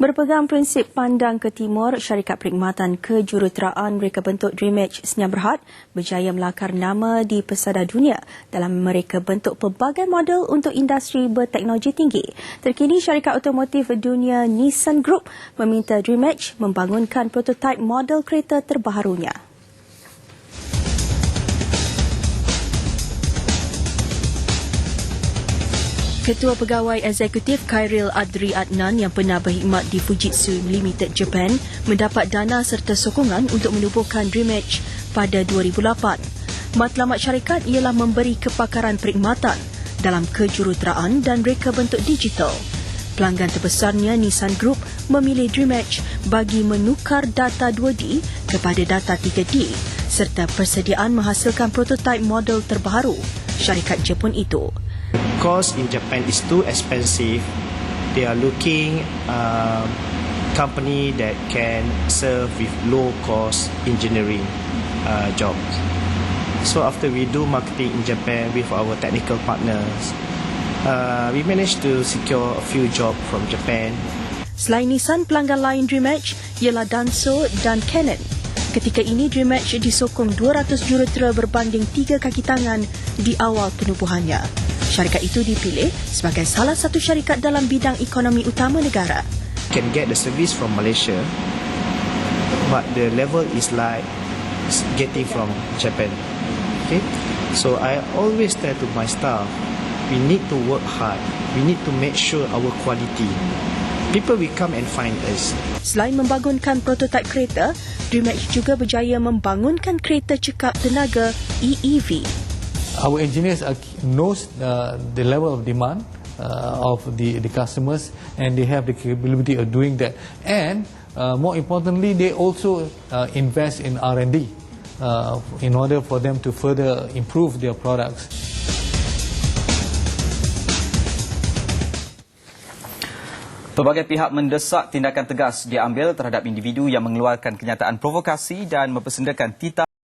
Berpegang prinsip pandang ke timur, syarikat perkhidmatan kejuruteraan Reka Bentuk Dream Edge Senyap Berhad berjaya melakar nama di pesada dunia dalam mereka bentuk pelbagai model untuk industri berteknologi tinggi. Terkini, syarikat otomotif dunia Nissan Group meminta Dream Edge membangunkan prototipe model kereta terbaharunya. Ketua Pegawai Eksekutif Khairil Adri Adnan yang pernah berkhidmat di Fujitsu Limited Japan mendapat dana serta sokongan untuk menubuhkan Dream Edge pada 2008. Matlamat syarikat ialah memberi kepakaran perkhidmatan dalam kejuruteraan dan reka bentuk digital. Pelanggan terbesarnya Nissan Group memilih Dream Edge bagi menukar data 2D kepada data 3D serta persediaan menghasilkan prototipe model terbaru syarikat Jepun itu cost in Japan is too expensive, they are looking uh, company that can serve with low cost engineering uh, jobs. So after we do marketing in Japan with our technical partners, uh, we managed to secure a few jobs from Japan. Selain Nissan, pelanggan lain Dream Edge ialah Danso dan Canon. Ketika ini, Dream Edge disokong 200 jurutera berbanding tiga kaki tangan di awal penubuhannya. Syarikat itu dipilih sebagai salah satu syarikat dalam bidang ekonomi utama negara. Can get the service from Malaysia, but the level is like getting from Japan. Okay, so I always tell to my staff, we need to work hard. We need to make sure our quality. People will come and find us. Selain membangunkan prototipe kereta, DreamX juga berjaya membangunkan kereta cekap tenaga EEV our engineers are, knows uh, the level of demand uh, of the, the customers and they have the capability of doing that. And uh, more importantly, they also uh, invest in R&D uh, in order for them to further improve their products. Pelbagai pihak mendesak tindakan tegas diambil terhadap individu yang mengeluarkan kenyataan provokasi dan mempersendakan titah